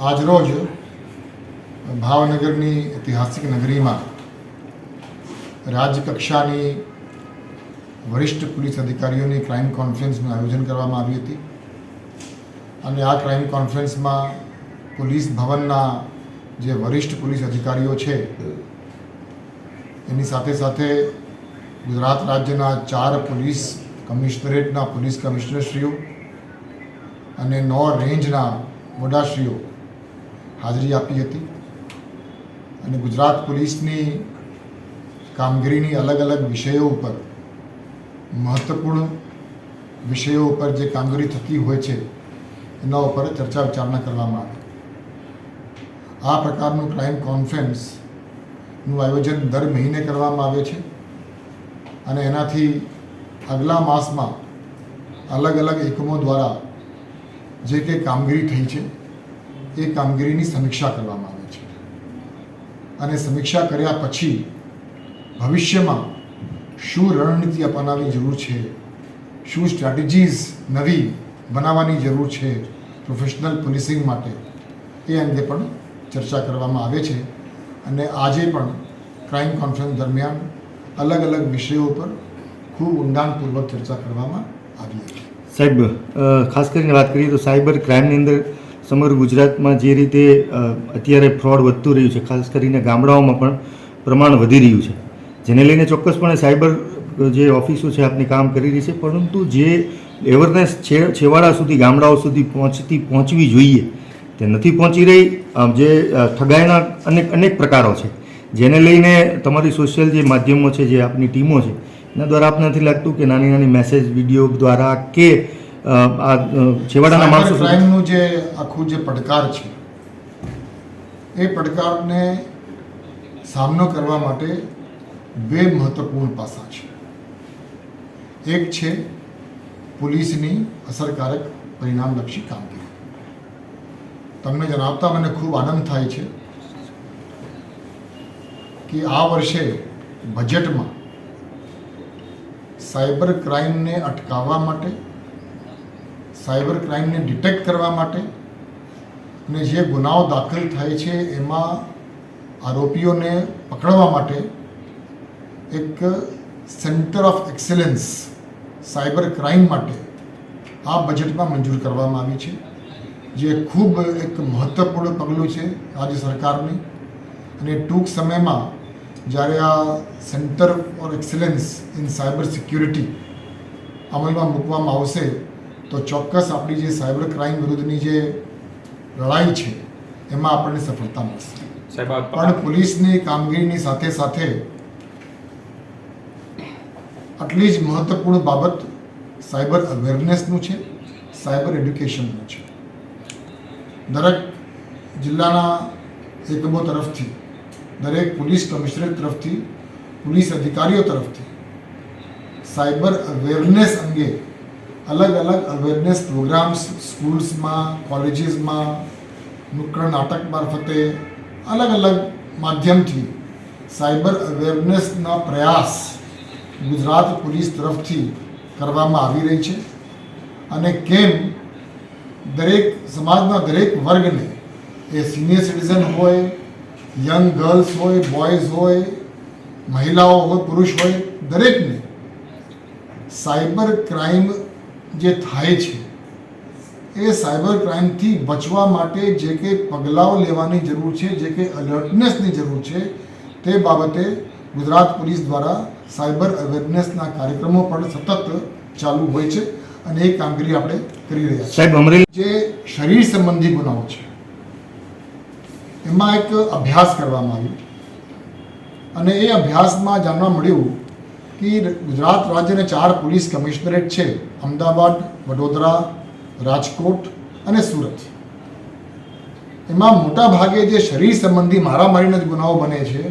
આજરોજ ભાવનગરની ઐતિહાસિક નગરીમાં રાજ્યકક્ષાની વરિષ્ઠ પોલીસ અધિકારીઓની ક્રાઇમ કોન્ફરન્સનું આયોજન કરવામાં આવી હતી. અને આ ક્રાઇમ કોન્ફરન્સમાં પોલીસ ભવનના જે વરિષ્ઠ પોલીસ અધિકારીઓ છે, એની સાથે સાથે ગુજરાત રાજ્યના ચાર પોલીસ કમિશનરેટના પોલીસ કમિશનરશ્રીઓ અને નો રેન્જના વડાશ્રીઓ હાજરી આપી હતી. અને ગુજરાત પોલીસની કામગીરીની અલગ અલગ વિષયો ઉપર મહત્ત્વપૂર્ણ વિષયો ઉપર જે કામગીરી થતી હોય છે, એના ઉપર ચર્ચા વિચારણા કરવામાં આવી. આ પ્રકારનું ક્રાઇમ કોન્ફરન્સનું આયોજન દર મહિને કરવામાં આવે છે. અને એનાથી આગલા માસમાં અલગ અલગ એકમો દ્વારા જે કે કામગીરી થઈ છે એ કામગીરીની સમીક્ષા કરવામાં આવે છે. અને સમીક્ષા કર્યા પછી ભવિષ્યમાં શું રણનીતિ અપનાવવાની જરૂર છે, શું સ્ટ્રેટેજીસ નવી બનાવવાની જરૂર છે પ્રોફેશનલ પોલીસિંગ માટે એ અંગે પણ ચર્ચા કરવામાં આવે છે. અને આજે પણ ક્રાઇમ કોન્ફરન્સ દરમિયાન અલગ અલગ વિષયો પર ખૂબ ઊંડાણપૂર્વક ચર્ચા કરવામાં આવી હતી. સાહેબ ખાસ કરીને વાત કરીએ તો સાયબર ક્રાઇમની અંદર સમગ્ર ગુજરાતમાં જે રીતે અત્યારે ફ્રોડ વધતું રહ્યું છે, ખાસ કરીને ગામડાઓમાં પણ પ્રમાણ વધી રહ્યું છે. જેને લઈને ચોક્કસપણે સાયબર જે ઓફિસો છે, આપની કામ કરી રહી છે, પરંતુ જે એવરનેસ છેવાડા સુધી, ગામડાઓ સુધી પહોંચતી, પહોંચવી જોઈએ. તે નથી પહોંચી રહી જે ઠગાઈના અનેક અનેક પ્રકારો છે. જેને લઈને તમારી સોશિયલ જે માધ્યમો છે, જે આપની ટીમો છે, એના દ્વારા આપને નથી લાગતું કે નાની નાની મેસેજ વીડિયો દ્વારા કે આ છેવાડાના માણસો ક્રાઇમનું જે આખું જે પડકાર છે એ પડકારને સામનો કરવા માટે બે મહત્વપૂર્ણ પાસા છે. એક છે પોલીસની અસરકારક પરિણામલક્ષી કામગીરી. તમને જણાવતા મને ખૂબ આનંદ થાય છે કે આ વર્ષે બજેટમાં સાયબર ક્રાઇમને અટકાવવા માટે સાયબર ક્રાઇમને ડિટેક્ટ કરવા માટે અને જે ગુનાઓ દાખલ થાય છે એમાં આરોપીઓને પકડવા માટે એક centre of excellence cyber crime માટે આ બજેટમાં મંજૂર કરવામાં આવી છે, જે ખૂબ એક મહત્ત્વપૂર્ણ પગલું છે રાજ્ય સરકારની. અને ટૂંક સમયમાં જ્યારે આ centre for excellence in cyber security અમલમાં મૂકવામાં આવશે તો ચોક્કસ આપણી જે સાયબર ક્રાઇમ વિરુદ્ધની જે લડાઈ છે એમાં આપણને સફળતા મળશે. પણ પોલીસની કામગીરીની સાથે સાથે આટલી જ મહત્વપૂર્ણ બાબત સાયબર અવેરનેસનું છે સાયબર એડ્યુકેશનનું છે. દરેક જિલ્લાના એકમો તરફથી દરેક પોલીસ કમિશનર તરફથી પોલીસ અધિકારીઓ તરફથી સાયબર અવેરનેસ અંગે અલગ અલગ અવેરનેસ પ્રોગ્રામ્સ સ્કૂલ્સમાં કોલેજીસમાં નુક્કડ નાટક મારફતે અલગ અલગ માધ્યમથી સાયબર અવેરનેસના પ્રયાસ ગુજરાત પોલીસ તરફથી કરવામાં આવી રહી છે. અને કેમ દરેક સમાજના દરેક વર્ગને એ સિનિયર સિટીઝન હોય યંગ ગર્લ્સ હોય બોયઝ હોય, મહિલાઓ હોય, પુરુષ હોય, દરેકને સાયબર ક્રાઇમ જે થાય છે એ સાયબર ક્રાઇમથી બચવા માટે જે કે પગલાઓ લેવાની જરૂર છે જે કે અલર્ટનેસની જરૂર છે તે બાબતે ગુજરાત પોલીસ દ્વારા સાયબર અવેરનેસના કાર્યક્રમો પણ સતત ચાલુ હોય છે અને એ કામગીરી આપણે કરી રહ્યા છીએ. સાહેબ અમરેલી જે શરીર સંબંધી ગુનાઓ છે એમાં એક અભ્યાસ કરવામાં આવ્યો. અને એ અભ્યાસમાં જાણવા મળ્યું કે ગુજરાત રાજ્યના ચાર પોલીસ કમિશનરેટ છે. અમદાવાદ, વડોદરા, રાજકોટ અને સુરત. એમાં મોટા ભાગે જે શરીર સંબંધી મારામારીના જ ગુનાઓ બને છે,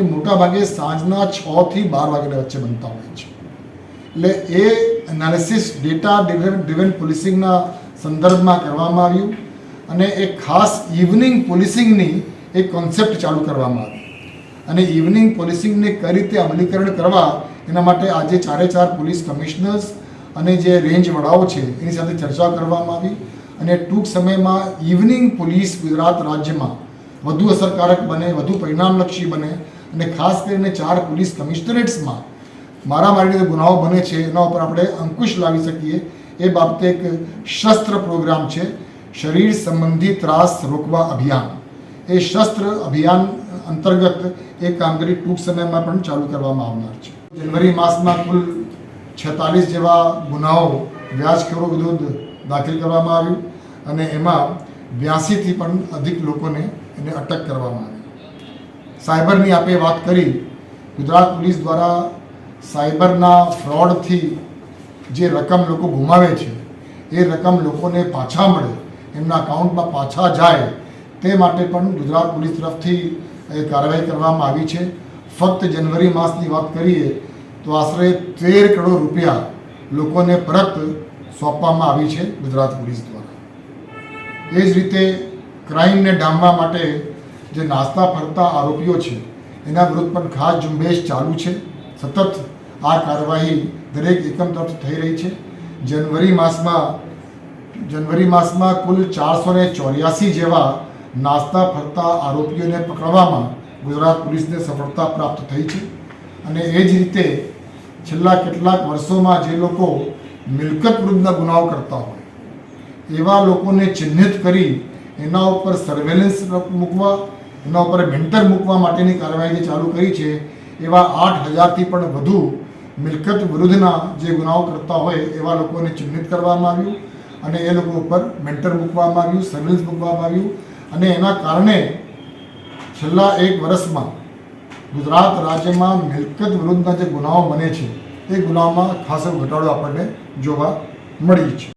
એ મોટા ભાગે સાંજના છ થી બાર વાગ્યાના વચ્ચે બનતા હોય છે. એટલે એ એનાલિસિસ ડેટા ડ્રિવન પોલીસિંગના સંદર્ભમાં કરવામાં આવ્યું અને એક ખાસ ઇવનિંગ પોલીસિંગની એક કોન્સેપ્ટ ચાલુ કરવામાં આવી. અને ઇવનિંગ પોલીસિંગને કઈ રીતે અમલીકરણ કરવા એના માટે આજે ચારે ચાર પોલીસ કમિશનર્સ અને જે રેન્જ વડાઓ છે, એની સાથે ચર્ચા કરવામાં આવી અને ટૂંક સમયમાં ઇવનિંગ પોલીસ ગુજરાત રાજ્યમાં વધુ અસરકારક બને, વધુ પરિણામલક્ષી બને અને ખાસ કરીને ચાર પોલીસ કમિશનરેટ્સમાં મારા જે ગુનાઓ બને છે, એના ઉપર આપણે અંકુશ લાવી શકીએ. એ બાબતે એક શસ્ત્ર પ્રોગ્રામ છે, શરીર સંબંધી ત્રાસ રોકવા અભિયાન. એ શસ્ત્ર અભિયાન અંતર્ગત એ કામગીરી ટૂંક સમયમાં પણ ચાલુ કરવામાં આવનાર છે. જનવરી માસમાં કુલ છેતાલીસ જેવા ગુનાઓ વ્યાજખોરો વિરુદ્ધ દાખલ કરવામાં આવ્યું અને એમાં બ્યાસીથી પણ અધિક લોકોને એને અટક કરવામાં આવી. સાયબરની આપે વાત કરી, ગુજરાત પોલીસ દ્વારા સાયબરના ફ્રોડથી જે રકમ લોકો ગુમાવે છે, એ રકમ લોકોને પાછા મળે, એમના અકાઉન્ટમાં પાછા જાય, તે માટે પણ ગુજરાત પોલીસ તરફથી એ કાર્યવાહી કરવામાં આવી છે. ફક્ત જનવરી માસની વાત કરીએ, તો આશરે તેર કરોડ રૂપિયા લોકોને પરત સોંપવામાં આવી છે ગુજરાત પોલીસ દ્વારા. એ જ રીતે ક્રાઇમને ડામવા માટે જે નાસ્તા ફરતા આરોપીઓ છે, એના વિરુદ્ધ પણ ખાસ ઝુંબેશ ચાલુ છે. સતત આ કાર્યવાહી દરેક એકમ તરફ થઈ રહી છે. જનવરી માસમાં જનવરી માસમાં કુલ ચારસો ચોર્યાસી જેવા નાસ્તા ફરતા આરોપીઓને પકડવામાં ગુજરાત પોલીસને સફળતા પ્રાપ્ત થઈ છે. અને એ જ રીતે છેલ્લા કેટલાક વર્ષોમાં જે લોકો મિલકત વિરુદ્ધના ગુનાઓ કરતા હોય, એવા લોકોને ચિહ્નિત કરી એના ઉપર સર્વેલન્સ મૂકવા, એના ઉપર મેન્ટર મૂકવા માટેની કાર્યવાહી ચાલુ કરી છે, એવા આઠ હજારથી પણ વધુ મિલકત વિરુદ્ધના જે ગુનાઓ કરતા હોય, એવા લોકોને ચિહ્નિત કરવામાં આવ્યું. અને એ લોકો ઉપર મેન્ટર મૂકવામાં આવ્યું સર્વેલન્સ મૂકવામાં આવ્યું. અને એના કારણે છેલ્લા એક વર્ષમાં ગુજરાત રાજ્યમાં મિલકત વિરુદ્ધના જે ગુનાઓ બને છે, એ ગુનાઓમાં ખાસ ઘટાડો આપણને જોવા મળી છે.